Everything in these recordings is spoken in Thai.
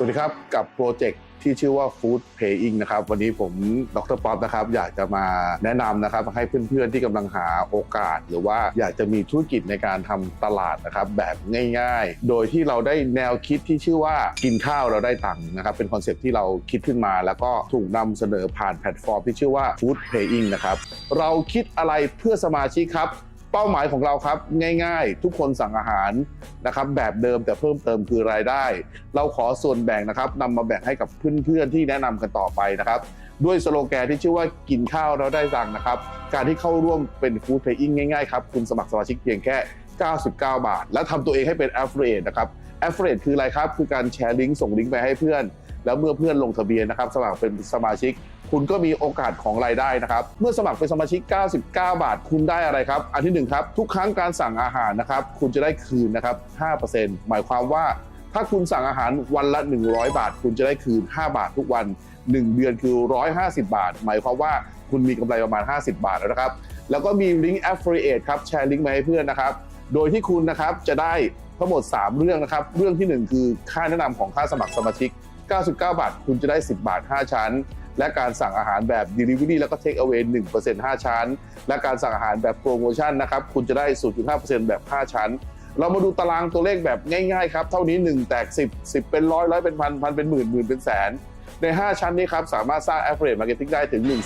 สวัสดีครับกับโปรเจกต์ที่ชื่อว่า Food Paying นะครับวันนี้ผมดรป๊อปนะครับอยากจะมาแนะนำนะครับให้เพื่อนๆที่กำลังหาโอกาส หรือว่าอยากจะมีธุรกิจในการทำตลาดนะครับแบบง่ายๆ โดยที่เราได้แนวคิดที่ชื่อว่ากินข้าวเราได้ตังค์นะครับเป็นคอนเซ็ปที่เราคิดขึ้นมา แล้วก็ถูกนำเสนอผ่านแพลตฟอร์มที่ชื่อว่า Food Paying นะครับเราคิดอะไรเพื่อสมาชิกครับ เป้าหมายของเราครับง่ายๆ ทุกคนสั่งอาหารนะครับแบบเดิมแต่เพิ่มเติมคือรายได้ เราขอส่วนแบ่งนะครับนำมาแบ่งให้กับเพื่อนๆที่แนะนำกันต่อไปนะครับด้วยสโลแกนที่ชื่อว่ากินข้าวเราได้ตังนะครับ การที่เข้าร่วมเป็นฟู้ดเพย์อิงง่ายๆครับคุณสมัครสมาชิกเพียงแค่ 99 บาท และทำตัวเองให้เป็น affiliate นะครับ affiliate คืออะไรครับ คือการแชร์ลิงก์ส่งลิงก์ไปให้เพื่อน แล้วเมื่อเพื่อนลงทะเบียนนะครับ สมัครเป็นสมาชิก คุณก็มีโอกาสของรายได้นะครับ เมื่อสมัครเป็นสมาชิก 99 บาท คุณได้อะไรครับ อันที่หนึ่งครับ ทุกครั้งการสั่งอาหารนะครับ คุณจะได้คืนนะครับ 5%หมายความว่าถ้าคุณสั่งอาหารวันละ 100 บาท คุณจะได้คืน 5 บาททุกวัน 1 เดือนคือ 150 บาท หมายความว่าคุณมีกำไรประมาณ 50 บาทแล้วนะครับ แล้วก็มีลิงก์ affiliate ครับ แชร์ลิงก์มาให้เพื่อนนะครับ โดยที่คุณนะครับจะได้ ทั้งหมด 3 เรื่องนะครับ เรื่องทีหนึ่1 คือค่าแนะนำของค่าสมัครสมาชิก 99 บาท คุณจะได้ 10 บาท 5 ชั้น และการสั่งอาหารแบบ Delivery แล้วก็ Take Away 1% 5 ชั้น และการสั่งอาหารแบบโปรโมชั่นนะครับ คุณจะได้ 0.5%แบบ 5 ชั้น เรามาดูตารางตัวเลขแบบง่ายๆครับ เท่านี้ 1 แตก 10 10 เป็นร้อยร้อยเป็นพันพันเป็นหมื่นหมื่นเป็นแสน ใน 5 ชั้นนี้ครับสามารถสร้าง Affiliate Marketing ได้ถึง 1 1 1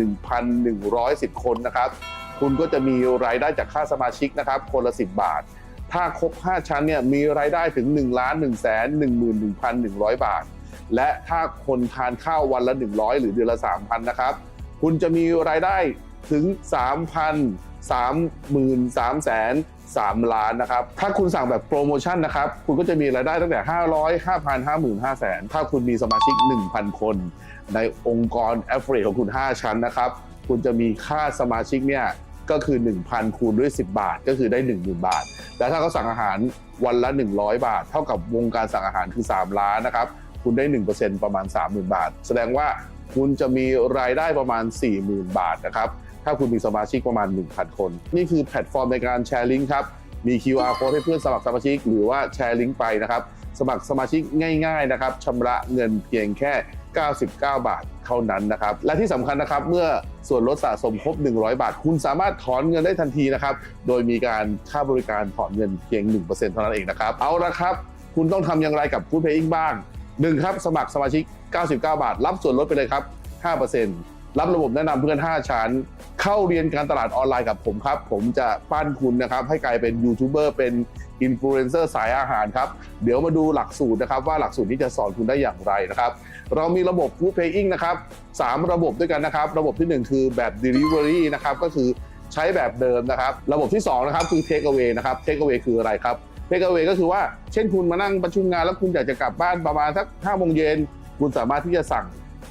1 1 10 คนนะครับคุณก็จะมีรายได้จากค่าสมาชิกนะครับ คนละ 10 บาท ถ้าครบ 5 ชั้นเนี่ยมีรายได้ถึง1ล้าน1แสน11,100 บาท และถ้าคนทานข้าววันละ 100 หรือเดือนละ 3,000 นะครับ คุณจะมีรายได้ถึง 3,000 3 3 3 3ล้านนะครับ ถ้าคุณสั่งแบบโปรโมชั่นนะครับ คุณก็จะมีรายได้ตั้งแต่ 500 5,000 50,000 500,000 ถ้าคุณมีสมาชิก 1,000 คน ในองค์กร a f f i l i a t e ของคุณ 5 ชั้นนะครับ คุณจะมีค่าสมาชิกเนี่ย ก็คือ 1,000 คูณด้วย 10 บาทก็คือได้10,000 บาท แต่ถ้าเขาสั่งอาหารวันละ 100 บาท เท่ากับวงการสั่งอาหารคือ 3 ล้านนะครับ คุณได้ 1%ประมาณ 30,000 บาท แสดงว่าคุณจะมีรายได้ประมาณ 40,000 บาทนะครับ ถ้าคุณมีสมาชิกประมาณ 1,000 คน นี่คือแพลตฟอร์มในการแชร์ลิงก์ครับ มี QR code ให้เพื่อนสมัครสมาชิก หรือว่าแชร์ลิงก์ไปนะครับ สมัครสมาชิกง่าย ๆ นะครับชำระเงินเพียงแค่ 99 บาทเท่านั้นนะครับ และที่สำคัญนะครับเมื่อส่วนลดสะสมครบ 100 บาท คุณสามารถถอนเงินได้ทันทีนะครับ โดยมีการค่าบริการถอนเงินเพียง 1%เท่านั้นเองนะครับ เอาละครับ คุณต้องทำอย่างไรกับ Food Paying บ้าง 1 ครับ สมัครสมาชิก 99 บาท รับส่วนลดไปเลยครับ 5% รับระบบแนะนำเพื่อน 5 ชั้น เข้าเรียนการตลาดออนไลน์กับผมครับ ผมจะปั้นคุณนะครับ ให้กลายเป็นยูทูบเบอร์เป็นอินฟลูเอนเซอร์สายอาหารครับ เดี๋ยวมาดูหลักสูตรนะครับ ว่าหลักสูตรนี้จะสอนคุณได้อย่างไรนะครับ เรามีระบบ Food Paying นะครับ3ระบบด้วยกันนะครับ ระบบทีหนึ่1 คือแบบ Delivery นะครับก็คือใช้แบบเดิมนะครับ ระบบที่ 2 นะครับคือ Take Away นะครับ Take Away คืออะไรครับ Take Away ก็คือว่าเช่นคุณมานั่งประชุมงานแล้วคุณอยากจะกลับบ้านประมาณสัก5โมงเย็นคุณสามารถที่จะสั่ง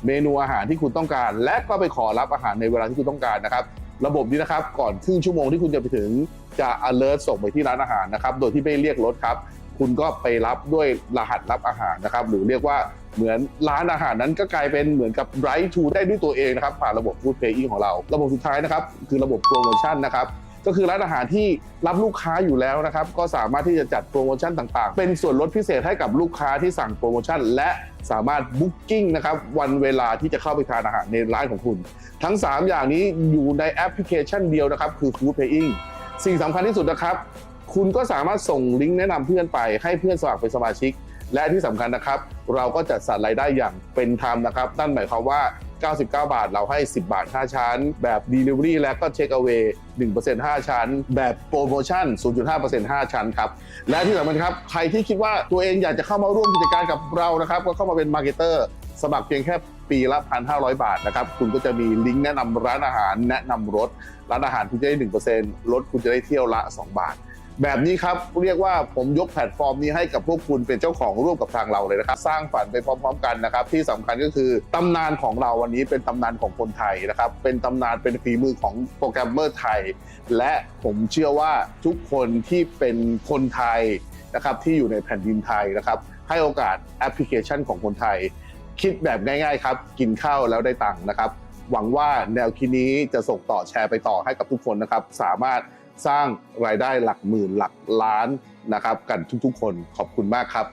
เมนูอาหารที่คุณต้องการ และก็ไปขอรับอาหารในเวลาที่คุณต้องการนะครับระบบนี้นะครับก่อนครึ่งชั่วโมงที่คุณจะไปถึงจะ alert ส่งไปที่ร้านอาหารนะครับโดยที่ไม่เรียกรถครับ คุณก็ไปรับด้วยรหัสรับอาหารนะครับหรือเรียกว่าเหมือนร้านอาหารนั้นก็กลายเป็นเหมือนกับ right to ได้ด้วยตัวเองนะครับผ่านระบบ Food Paying ของเรา ระบบสุดท้ายนะครับคือระบบโปรโมชั่นนะครับ ก็คือร้านอาหารที่รับลูกค้าอยู่แล้วนะครับ ก็สามารถที่จะจัดโปรโมชั่นต่างๆ เป็นส่วนลดพิเศษให้กับลูกค้าที่สั่งโปรโมชั่น และสามารถบุ๊กกิ้งนะครับวันเวลาที่จะเข้าไปทานอาหารในร้านของคุณ ทั้ง 3 อย่างนี้อยู่ในแอปพลิเคชันเดียวนะครับ คือ Food Paying สิ่งสำคัญที่สุดนะครับ คุณก็สามารถส่งลิงก์แนะนำเพื่อนไปให้เพื่อนสมัครเป็นสมาชิก และที่สำคัญนะครับ เราก็จัดสรรรายได้อย่างเป็นธรรมนะครับนั่นหมายความว่า 99 บาท เราให้ 10 บาท 5 ชั้น แบบ Delivery และก็ Take Away 1% 5 ชั้น แบบโปรโมชั่น 0.5% 5 ชั้นครับ และที่สำคัญครับ ใครที่คิดว่าตัวเองอยากจะเข้ามาร่วมกิจการกับเรานะครับ ก็เข้ามาเป็นมาร์เก็ตเตอร์สมัครเพียงแค่ปีละ 1,500 บาทนะครับ คุณก็จะมีลิงก์แนะนำร้านอาหาร แนะนำรถ ร้านอาหารคุณจะได้ 1%รถคุณจะได้เที่ยวละ 2 บาท แบบนี้ครับเรียกว่าผมยกแพลตฟอร์มนี้ให้กับพวกคุณเป็นเจ้าของร่วมกับทางเราเลยนะครับ สร้างฝันไปพร้อม ๆ กันนะครับ ที่สำคัญก็คือตำนานของเราวันนี้เป็นตำนานของคนไทยนะครับ เป็นตำนานเป็นฝีมือของโปรแกรมเมอร์ไทย และผมเชื่อว่าทุกคนที่เป็นคนไทยนะครับที่อยู่ในแผ่นดินไทยนะครับ ให้โอกาสแอปพลิเคชันของคนไทย คิดแบบง่าย ๆ ครับ กินข้าวแล้วได้ตังค์นะครับ หวังว่าแนวคิดนี้จะส่งต่อแชร์ไปต่อให้กับทุกคนนะครับ สามารถ สร้างรายได้หลักหมื่นหลักล้านนะครับ กันทุกๆ คนขอบคุณมากครับ